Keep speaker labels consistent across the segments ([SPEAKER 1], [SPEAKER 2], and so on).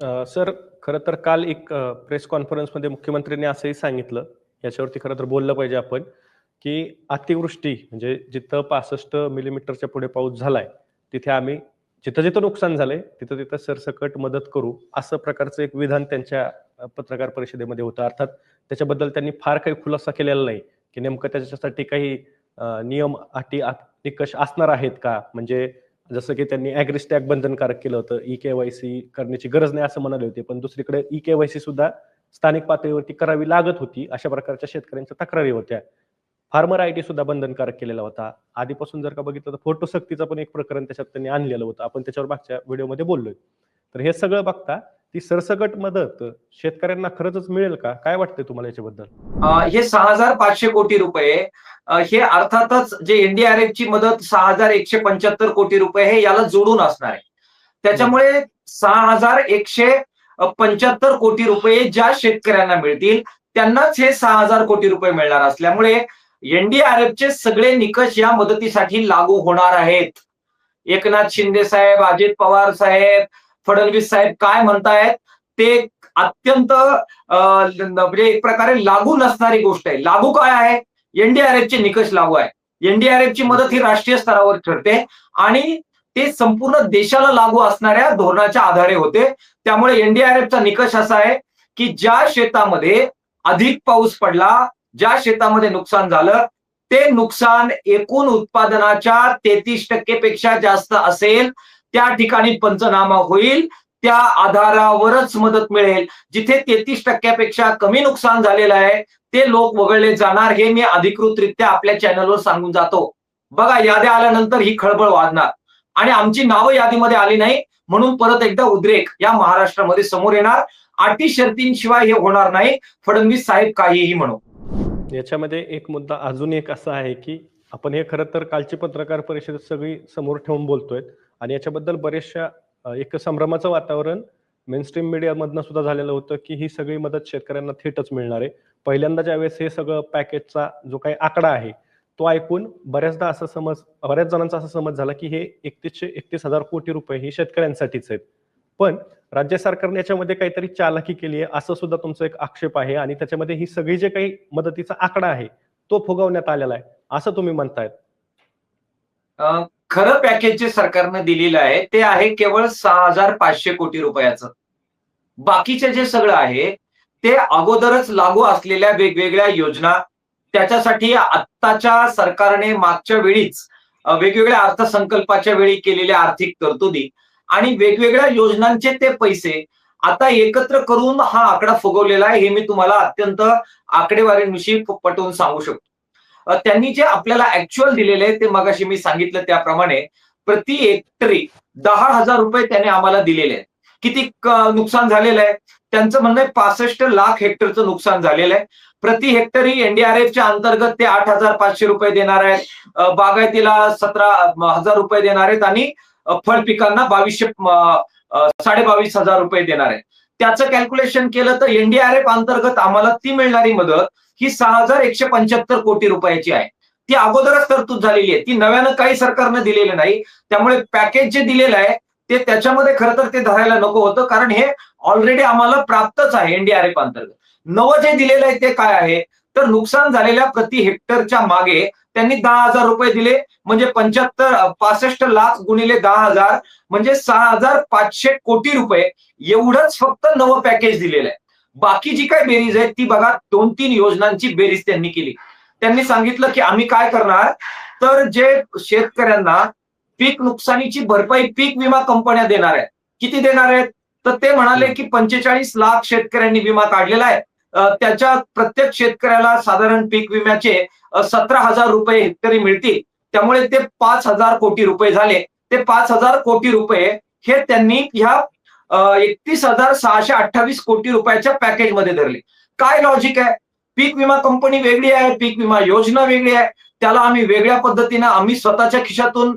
[SPEAKER 1] Sir खरं तर काल एक प्रेस कॉन्फरन्समध्ये मुख्यमंत्र्यांनी असंही सांगितलं, याच्यावरती खरं तर बोललं पाहिजे आपण, की अतिवृष्टी म्हणजे जिथं 65 मिलीमीटरच्या पुढे पाऊस झालाय, तिथे आम्ही जिथं-जिथं नुकसान झालंय, तिथं-तिथं सरसकट मदत करू, असं प्रकारचं एक विधान त्यांच्या पत्रकार परिषदेमध्ये होतं. अर्थात त्याच्याबद्दल त्यांनी फार काही खुलासा केलेला नाही, की नेमकं त्याच्यासाठी काही नियम, अटी, निकष असणार आहेत का? म्हणजे जसं की त्यांनी ॲग्री स्टॅक बंधनकारक केलं होतं, ई-के-वाय-सी करण्याची गरज नाही असं म्हणाले होते. पण दुसरीकडे ई-के-वाय-सी सुद्धा स्थानिक पातळीवरती करावी लागत होती, अशा प्रकारच्या शेतकऱ्यांच्या तक्रारी होत्या. फार्मर आयडी सुद्धा बंधनकारक केलेला होता. आधीपासून जर का बघितलं तर फोटो सक्तीचं पण एक प्रकरण त्याच्यात त्यांनी आणलेलं होतं. आपण त्याच्यावर मागच्या व्हिडिओमध्ये बोललोय. तर हे सगळं बघता ती सरसकट मदत शेतकऱ्यांना खरंचच मिळेल का? काय वाटतंय तुम्हाला याच्याबद्दल?
[SPEAKER 2] हे सहा हजार पाचशे कोटी रुपये हे अर्थातच जे एनडीआरएफची मदत 6,175 कोटी रुपये हे याला जोडून असणार आहे. त्याच्यामुळे 6,175 कोटी रुपये ज्या शेतकऱ्यांना मिळतील त्यांनाच हे सहा हजार कोटी रुपये मिळणार असल्यामुळे एनडीआरएफचे सगळे निकष या मदतीसाठी लागू होणार आहेत. एकनाथ शिंदे साहेब, अजित पवार साहेब, फडणवीस साहेब काय म्हणतायत ते अत्यंत म्हणजे एक प्रकारे लागू नसणारी गोष्ट आहे. लागू काय आहे? एनडीआरएफचे निकष लागू आहे. एनडीआरएफची मदत ही राष्ट्रीय स्तरावर ठरते आणि ते संपूर्ण देशाला लागू असणाऱ्या धोरणाच्या आधारे होते. त्यामुळे एनडीआरएफचा निकष असा आहे, की ज्या शेतामध्ये अधिक पाऊस पडला, ज्या शेतामध्ये नुकसान झालं, ते नुकसान एकूण उत्पादनाच्या 33% पेक्षा जास्त असेल, त्या ठिकाणी पंचनामा होईल. त्या आधारावरच मदत मिळेल. जिथे तेहतीस टक्क्यापेक्षा कमी नुकसान झालेलं आहे, ते लोक वगळले जाणार हे मी अधिकृतरित्या आपल्या चॅनलवर सांगून जातो. बघा याद्या आल्यानंतर ही खळबळ वाढणार आणि आमची नावं यादीमध्ये आली नाही म्हणून परत एकदा उद्रेक या महाराष्ट्रामध्ये समोर येणार. अटी शर्तींशिवाय हे होणार नाही. फडणवीस साहेब काहीही म्हणू
[SPEAKER 1] याच्यामध्ये एक मुद्दा अजून एक असा आहे, की आपण हे खरं तर कालची पत्रकार परिषद सगळी समोर ठेवून बोलतोय आणि याच्याबद्दल बऱ्याचशा एक संभ्रमाचं वातावरण मेनस्ट्रीम मीडियामधनं सुद्धा झालेलं होतं, की ही सगळी मदत शेतकऱ्यांना थेटच मिळणार आहे. पहिल्यांदा ज्यावेळेस हे सगळं पॅकेजचा जो काही आकडा आहे, तो ऐकून बऱ्याचदा असा समज बऱ्याच जणांचा असा समज झाला, की हे 31-31,000 कोटी रुपये हे शेतकऱ्यांसाठीच आहेत. पण राज्य सरकारने याच्यामध्ये काहीतरी चालाकी केली आहे, असं सुद्धा तुमचा एक आक्षेप आहे आणि त्याच्यामध्ये ही सगळी जे काही मदतीचा आकडा आहे, तो फुगवण्यात आलेला आहे, असं तुम्ही म्हणतायत.
[SPEAKER 2] खरं पॅकेज जे सरकारनं दिलेलं आहे, ते आहे केवळ 6,500 कोटी रुपयाचं. बाकीचे जे सगळं आहे, ते अगोदरच लागू असलेल्या वेगवेगळ्या योजना, त्याच्यासाठी आत्ताच्या सरकारने मागच्या वेळीच वेगवेगळ्या अर्थसंकल्पाच्या वेळी केलेल्या आर्थिक तरतुदी आणि वेगवेगळ्या योजनांचे ते पैसे आता एकत्र करून हा आकडा फुगवलेला आहे, हे मी तुम्हाला अत्यंत आकडेवारीविषयी पटवून सांगू शकतो. त्यांनी जे आपल्याला ऍक्च्युअल दिलेले आहे, ते मगाशी मी सांगितलं त्याप्रमाणे प्रति हेक्टरी दहा हजार रुपये त्याने आम्हाला दिलेले आहेत. किती नुकसान झालेलं आहे? त्यांचं म्हणणं आहे 65 लाख हेक्टरचं नुकसान झालेलं आहे. प्रति हेक्टरी एनडीआरएफच्या अंतर्गत ते 8,500 रुपये देणार आहेत. बागायतीला सतरा हजार रुपये देणार आहेत आणि फळ पिकांना बावीसशे साडेबावीस हजार रुपये देणार आहेत. त्याचं कॅल्क्युलेशन केलं तर एनडीआरएफ अंतर्गत आम्हाला ती मिळणारी मदत ही 6,175 कोटी रुपयाची आहे. ती अगोदरच तरतूद झालेली आहे. ती नव्यानं काही सरकारनं दिलेलं नाही. त्यामुळे पॅकेज जे दिलेलं आहे, ते त्याच्यामध्ये खरं तर ते धरायला नको होतं. कारण हे ऑलरेडी आम्हाला प्राप्तच आहे एनडीआरएफ अंतर्गत. नवं जे दिलेलं आहे ते काय आहे? तर नुकसान झालेल्या प्रति हेक्टरच्या मागे त्यांनी दहा हजार रुपये दिले म्हणजे पंच्याहत्तर पासष्ट लाख गुणिले दहा हजार म्हणजे 6,500 कोटी रुपये एवढंच फक्त नवं पॅकेज दिलेलं आहे. बाकी जी काही बेरीज आहे ती बघा 2-3 योजनांची बेरीज त्यांनी केली. त्यांनी सांगितलं, की आम्ही काय करणार तर जे शेतकऱ्यांना पीक नुकसानीची भरपाई पीक विमा कंपन्या देणार आहेत. किती देणार आहेत? तर ते म्हणाले, की 45 लाख शेतकऱ्यांनी विमा काढलेला आहे. त्याच्या प्रत्येक शेतकऱ्याला साधारण पीक विम्याचे सतरा हजार रुपये हेक्टरी मिळतील. त्यामुळे ते पाच हजार कोटी रुपये झाले. ते पाच हजार कोटी रुपये हे त्यांनी ह्या एकतीस हजार सहाशे अठ्ठावीस कोटी रुपयाच्या पॅकेजमध्ये धरले. काय लॉजिक आहे? पीक विमा कंपनी वेगळी आहे, पीक विमा योजना वेगळी आहे. त्याला आम्ही वेगळ्या पद्धतीनं आम्ही स्वतःच्या खिशातून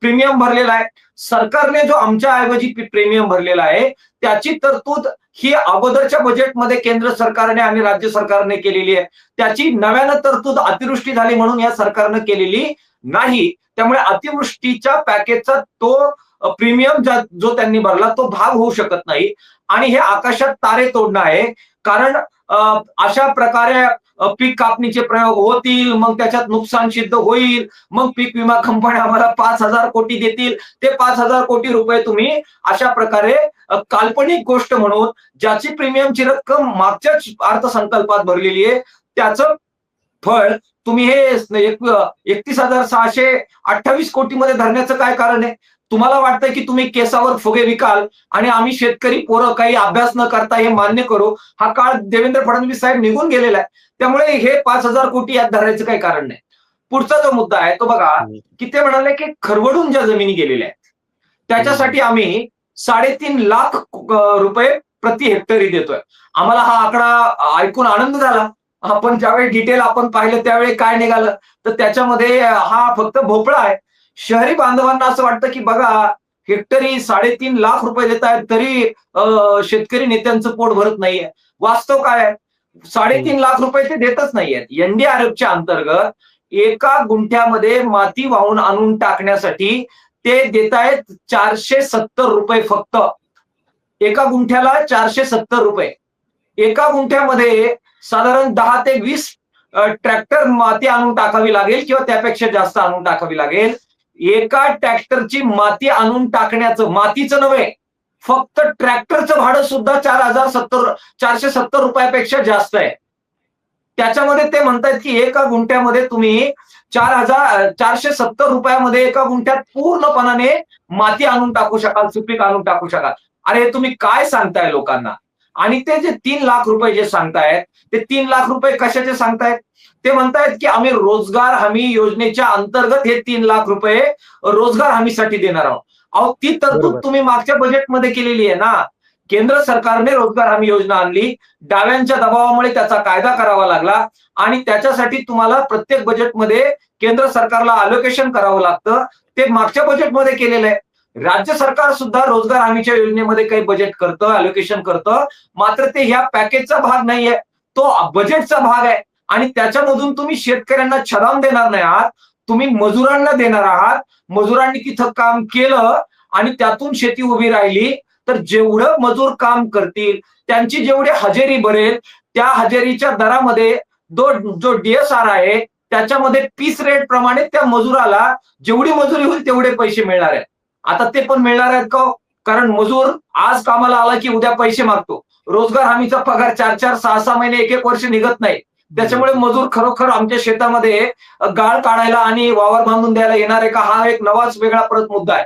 [SPEAKER 2] प्रीमियम भरलेला आहे. सरकारने जो आमच्या ऐवजी प्रीमियम भरलेला आहे, त्याची तरतूद ही अगोदरच्या बजेटमध्ये केंद्र सरकारने आणि राज्य सरकारने केलेली आहे. त्याची नव्यानं तरतूद अतिवृष्टी झाली म्हणून या सरकारनं केलेली नाही. त्यामुळे अतिवृष्टीच्या पॅकेजचा तो प्रीमियम जो त्यांनी भरला तो भाग होऊ शकत नाही. आणि हे आकाशात तारे तोडणं आहे. कारण अशा प्रकारे पीक कापणीचे प्रयोग होतील मग त्याच्यात नुकसान सिद्ध होईल मग पीक विमा कंपन्या आम्हाला पाच हजार कोटी देतील. ते पाच हजार कोटी रुपये तुम्ही अशा प्रकारे काल्पनिक गोष्ट म्हणून ज्याची प्रीमियमची रक्कम मागच्याच अर्थसंकल्पात भरलेली आहे त्याचं फळ तुम्ही हे एकतीस हजार सहाशे अठ्ठावीस कोटीमध्ये धरण्याचं काय कारण आहे? तुम्हाला वाटतं की तुम्ही केसावर फुगे विकाल आणि आम्ही शेतकरी पोरं काही अभ्यास न करता हे मान्य करू? हा काळ देवेंद्र फडणवीस साहेब निघून गेलेला आहे. त्यामुळे हे पाच हजार कोटी यात धरायचं काही कारण नाही. पुढचा जो मुद्दा आहे तो बघा की ते म्हणाले की खरवडून ज्या जमिनी गेलेल्या आहेत त्याच्यासाठी आम्ही साडेतीन लाख रुपये प्रति हेक्टरी देतोय. आम्हाला हा आकडा ऐकून आनंद झाला. आपण ज्यावेळी डिटेल आपण पाहिलं त्यावेळी काय निघालं? तर त्याच्यामध्ये हा फक्त भोपळा आहे. शहरी बांधवांना असं वाटतं की बघा हेक्टरी साडेतीन लाख रुपये देत आहेत तरी शेतकरी नेत्यांचं पोट भरत नाहीये. वास्तव काय साडेतीन लाख रुपये ते देतच नाहीयेत. एनडीआरएफच्या अंतर्गत एका गुंठ्यामध्ये माती वाहून आणून टाकण्यासाठी ते देत आहेत चारशे सत्तर रुपये फक्त. एका गुंठ्याला चारशे सत्तर रुपये. एका गुंठ्यामध्ये साधारण दहा ते वीस ट्रॅक्टर माती आणून टाकावी लागेल किंवा त्यापेक्षा जास्त आणून टाकावी लागेल. एका ट्रॅक्टरची माती आणून टाकण्याचं मातीचं नव्हे फक्त ट्रॅक्टरचं भाडं सुद्धा चार हजार सत्तर चारशे सत्तर रुपयापेक्षा जास्त आहे. त्याच्यामध्ये ते म्हणतात की एका गुंठ्यामध्ये तुम्ही चार हजार चारशे सत्तर रुपयामध्ये एका गुंठ्यात पूर्णपणाने माती आणून टाकू शकाल सुपीक आणून टाकू शकाल. अरे तुम्ही काय सांगताय लोकांना? आणि ते जे तीन लाख रुपये जे सांगतायत ते तीन लाख रुपये कशाचे सांगतायत? ते म्हणतायत की आम्ही रोजगार हमी योजनेच्या अंतर्गत हे तीन लाख रुपये रोजगार हमीसाठी देणार आहोत. अहो ती तरतूद. तुम्ही मागच्या बजेटमध्ये केलेली आहे ना? केंद्र सरकारने रोजगार हमी योजना आणली डाव्यांच्या दबावामुळे त्याचा कायदा करावा लागला आणि त्याच्यासाठी तुम्हाला प्रत्येक बजेटमध्ये केंद्र सरकारला अलोकेशन करावं लागतं. ते मागच्या बजेटमध्ये केलेलं आहे. राज्य सरकार सुद्धा रोजगार हमीच्या योजनेमध्ये काही बजेट करतं अलोकेशन करतं. मात्र ते ह्या पॅकेजचा भाग नाहीये. तो बजेटचा भाग आहे. आणि त्याच्यामधून तुम्ही शेतकऱ्यांना छदाम देणार नाही आहात. तुम्ही मजुरांना देणार आहात. मजुरांनी तिथं काम केलं आणि त्यातून शेती उभी राहिली तर जेवढं मजूर काम करतील त्यांची जेवढी हजेरी भरेल त्या हजेरीच्या दरामध्ये जो जो डीएसआर आहे त्याच्यामध्ये पीस रेट प्रमाणे त्या मजुराला जेवढी मजुरी होईल तेवढे पैसे मिळणार आहेत. आता ते पण मिळणार आहेत का? कारण मजूर आज कामाला आला की उद्या पैसे मागतो. रोजगार हमीचा पगार चार चार सहा सहा महिने एक एक वर्ष निघत नाही. त्याच्यामुळे मजूर खरोखर आमच्या शेतामध्ये गाळ काढायला आणि वावर बांधून द्यायला येणार आहे का? हा एक नवाच वेगळा परत मुद्दा आहे.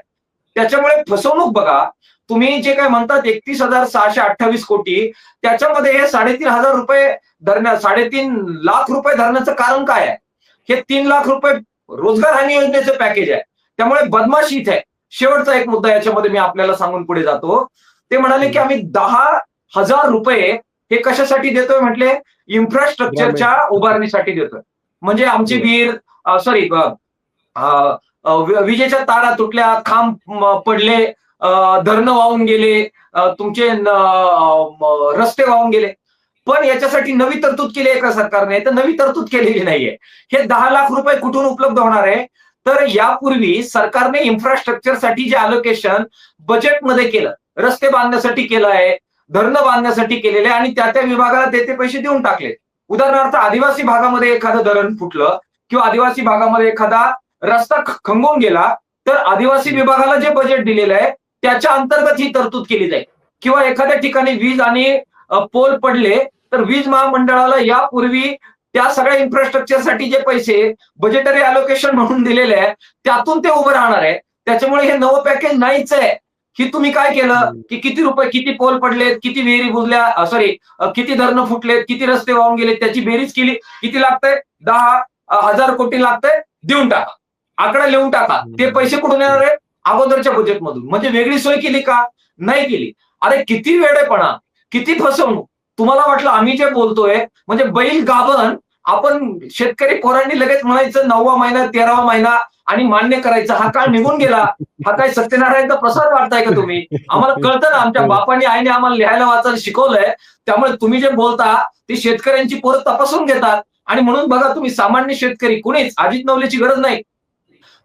[SPEAKER 2] त्याच्यामुळे फसवणूक बघा. तुम्ही जे काय म्हणतात एकतीस हजार सहाशे अठ्ठावीस कोटी त्याच्यामध्ये हे साडेतीन हजार रुपये धरण्या साडेतीन लाख रुपये धरण्याचं कारण काय आहे? हे तीन लाख रुपये रोजगार हमी योजनेचं पॅकेज आहे. त्यामुळे बदमाशी इथे आहे. शेवटचा एक मुद्दा याच्यामध्ये मी आपल्याला सांगून पुढे जातो. ते म्हणाले की आम्ही दहा हजार रुपये हे कशासाठी देतोय म्हटले? इन्फ्रास्ट्रक्चरच्या उभारणीसाठी देतोय. म्हणजे आमची वीर सॉरी विजेच्या तारा तुटल्या खांब पडले धरणं वाहून गेले तुमचे रस्ते वाहून गेले. पण याच्यासाठी नवी तरतूद केली आहे का सरकारने? तर नवी तरतूद केलेली नाहीये. हे दहा लाख रुपये कुठून उपलब्ध होणार आहे? तर यापूर्वी सरकारने इन्फ्रास्ट्रक्चरसाठी जे अलोकेशन बजेटमध्ये केलं रस्ते बांधण्यासाठी केलं आहे धरणं बांधण्यासाठी केलेले आणि त्या त्या विभागाला ते ते पैसे देऊन टाकले. उदाहरणार्थ आदिवासी भागामध्ये एखादं धरण फुटलं किंवा आदिवासी भागामध्ये एखादा रस्ता खंगून गेला तर आदिवासी विभागाला जे बजेट दिलेलं आहे त्याच्या अंतर्गत ही तरतूद केली जाईल. किंवा एखाद्या ठिकाणी वीज आणि पोल पडले तर वीज महामंडळाला यापूर्वी त्या सगळ्या इन्फ्रास्ट्रक्चरसाठी जे पैसे बजेटरी अलोकेशन म्हणून दिलेले आहे त्यातून ते उभं राहणार आहे त्याच्यामुळे हे नवं पॅकेज नाहीच आहे. की तुम्ही काय केलं. की किती रुपये किती पोल पडलेत किती विहिरी बुजल्या सॉरी किती धरणं फुटलेत किती रस्ते वाहून गेले त्याची बेरीज केली किती लागतंय? दहा हजार कोटी लागतंय देऊन टाका. आकडा लिहून टाका. ते पैसे कुठून येणार आहे अगोदरच्या बजेटमधून म्हणजे वेगळी सोय केली का? नाही केली. अरे किती वेळेपणा किती फसवणूक. तुम्हाला वाटलं आम्ही जे बोलतोय म्हणजे बैल गाभण आपण शेतकरी पोरांनी लगेच म्हणायचं नववा महिना तेरावा महिना आणि मान्य करायचा हा काळ निघून गेला हा काय सत्यनारायणचा प्रसार वाटताय का तुम्ही? आम्हाला कळतं ना आमच्या बापांनी आईने आम्हाला लिहायला वाचायला शिकवलंय त्यामुळे तुम्ही जे बोलता ते शेतकऱ्यांची पोरं तपासून घेतात. आणि म्हणून बघा तुम्ही सामान्य शेतकरी कुणीच अजित नवलेची गरज नाही.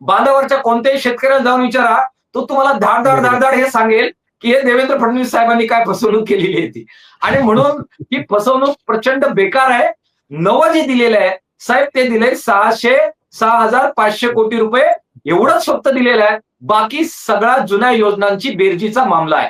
[SPEAKER 2] बांधावरच्या कोणत्याही शेतकऱ्याला जाऊन विचारा तो तुम्हाला धाड धाड धाड धाड हे सांगेल. की हे देवेंद्र फडणवीस साहेबांनी काय फसवणूक केलेली आहे ती? आणि म्हणून ही फसवणूक प्रचंड बेकार आहे. नवं जे दिलेलं आहे साहेब ते दिलंय सहाशे सहा हजार पाचशे कोटी रुपये. एवढंच फक्त दिलेलं आहे. बाकी सगळ्या जुन्या योजनांची बेरजीचा मामला आहे.